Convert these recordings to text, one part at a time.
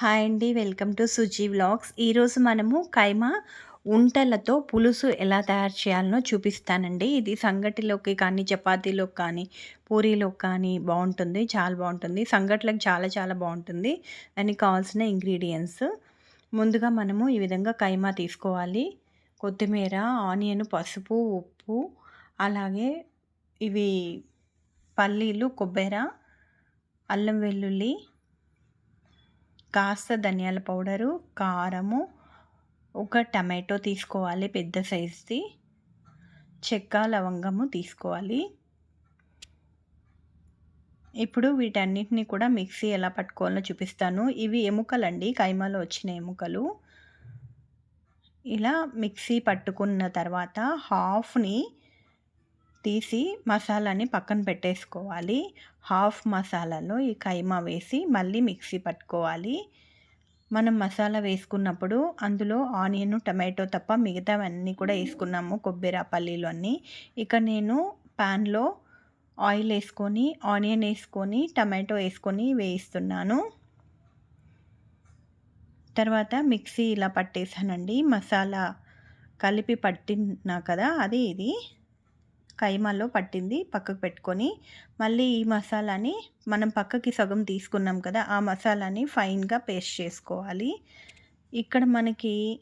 Hi అండి. Welcome to Suji vlogs. ఈరోజు మనము కైమా ఉంటలతో పులుసు ఎలా తయారు చేయాలనో చూపిస్తానండి. ఇది సంగటిలోకి కానీ చపాతీలోకి కానీ పూరీలోకి కానీ బాగుంటుంది. చాలా బాగుంటుంది. సంగట్లకు చాలా చాలా బాగుంటుంది. దానికి కావాల్సిన ఇంగ్రీడియంట్స్. ముందుగా మనము ఈ విధంగా కైమా తీసుకోవాలి. కొత్తిమీర ఆనియన్ పసుపు ఉప్పు అలాగే ఇవి పల్లీలు కొబ్బరి అల్లం వెల్లుల్లి కాస్త ధనియాల పౌడరు కారము ఒక టమాటో తీసుకోవాలి పెద్ద సైజుది. చెక్క లవంగము తీసుకోవాలి. ఇప్పుడు వీటన్నిటిని కూడా మిక్సీ ఎలా పట్టుకోవాలో చూపిస్తాను. ఇవి ఎముకలండి కైమాలో వచ్చిన ఎముకలు. ఇలా మిక్సీ పట్టుకున్న తర్వాత హాఫ్ని తీసి మసాలాని పక్కన పెట్టేసుకోవాలి. హాఫ్ మసాలాలో ఈ కైమా వేసి మళ్ళీ మిక్సీ పట్టుకోవాలి. మనం మసాలా వేసుకున్నప్పుడు అందులో ఆనియన్ టమాటో తప్ప మిగతావన్నీ కూడా వేసుకున్నాము కొబ్బరి పల్లీలు అన్నీ ఇక నేను ప్యాన్లో ఆయిల్ వేసుకొని ఆనియన్ వేసుకొని టమాటో వేసుకొని వేయిస్తున్నాను. తర్వాత మిక్సీ ఇలా పట్టేసానండి. మసాలా కలిపి పట్టినా కదా అది ఇది. కైమాలో పట్టింది పక్కకు పెట్టుకొని. మళ్ళీ ఈ మసాలాని మనం పక్కకి సగం తీసుకున్నాం కదా ఆ మసాలాని ఫైన్గా పేస్ట్ చేసుకోవాలి. ఇక్కడ మనకి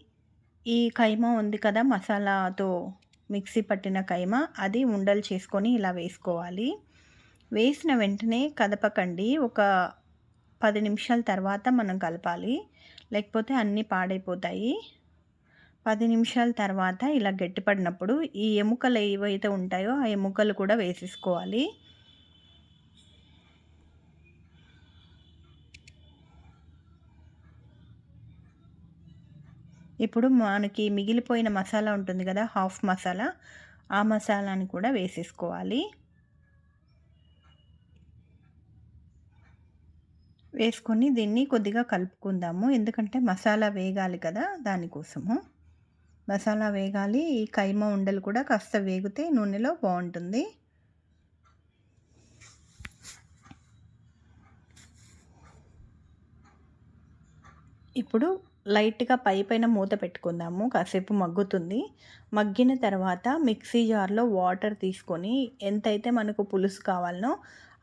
ఈ కైమా ఉంది కదా మసాలాతో మిక్సీ పట్టిన కైమా అది ఉండలు చేసుకొని ఇలా వేసుకోవాలి. వేసిన వెంటనే కదపకండి ఒక పది నిమిషాల తర్వాత మనం కలపాలి. లేకపోతే అన్నీ పాడైపోతాయి. పది నిమిషాల తర్వాత ఇలా గట్టిపడినప్పుడు ఈ ఎముకలు ఏవైతే ఉంటాయో ఆ ఎముకలు కూడా వేసేసుకోవాలి. ఇప్పుడు మనకి మిగిలిపోయిన మసాలా ఉంటుంది కదా హాఫ్ మసాలా ఆ మసాలాని కూడా వేసేసుకోవాలి. వేసుకొని దీన్ని కొద్దిగా కలుపుకుందాము ఎందుకంటే మసాలా వేగాలి కదా దానికోసము. మసాలా వేగాలి. ఈ కైమ ఉండలు కూడా కాస్త వేగితే నూనెలో బాగుంటుంది. ఇప్పుడు లైట్గా పై పైన మూత పెట్టుకుందాము. కాసేపు మగ్గుతుంది. మగ్గిన తర్వాత మిక్సీ జార్లో వాటర్ తీసుకొని ఎంతైతే మనకు పులుసు కావాలనో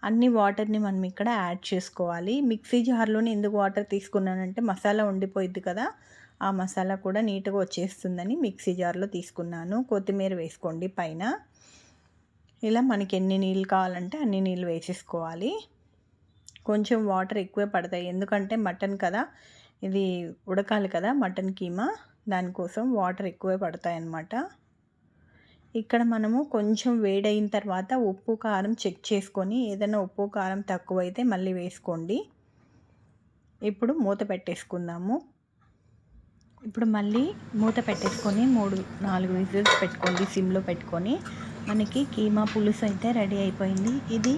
అన్ని వాటర్ని మనం ఇక్కడ యాడ్ చేసుకోవాలి. మిక్సీ జార్లోనే ఎందుకు వాటర్ తీసుకున్నానంటే మసాలా ఉండిపోయిద్ది కదా. ఆ మసాలా కూడా నీట్గా వచ్చేస్తుందని మిక్సీ జార్లో తీసుకున్నాను. కొత్తిమీర వేసుకోండి పైన. ఇలా మనకి ఎన్ని నీళ్ళు కావాలంటే అన్ని నీళ్ళు వేసేసుకోవాలి. కొంచెం వాటర్ ఎక్కువే పడతాయి. ఎందుకంటే మటన్ కదా ఇది ఉడకాలి కదా మటన్ కీమా దానికోసం వాటర్ ఎక్కువే పడతాయి అన్నమాట. ఇక్కడ మనము కొంచెం వేడైన తర్వాత ఉప్పు కారం చెక్ చేసుకొని ఏదైనా ఉప్పు కారం తక్కువైతే మళ్ళీ వేసుకోండి. ఇప్పుడు మూత పెట్టేసుకుందాము. ఇప్పుడు మళ్ళీ మూత పెట్టేసుకొని మూడు నాలుగు విజిల్స్ పెట్టుకోండి సిమ్లో పెట్టుకొని. మనకి కీమా పులుసు అయితే రెడీ అయిపోయింది. ఇది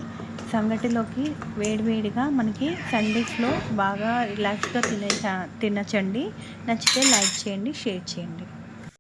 సంగటిలోకి వేడివేడిగా మనకి సండేస్లో బాగా రిలాక్స్గా తినే తినచ్చండి నచ్చితే లైక్ చేయండి షేర్ చేయండి.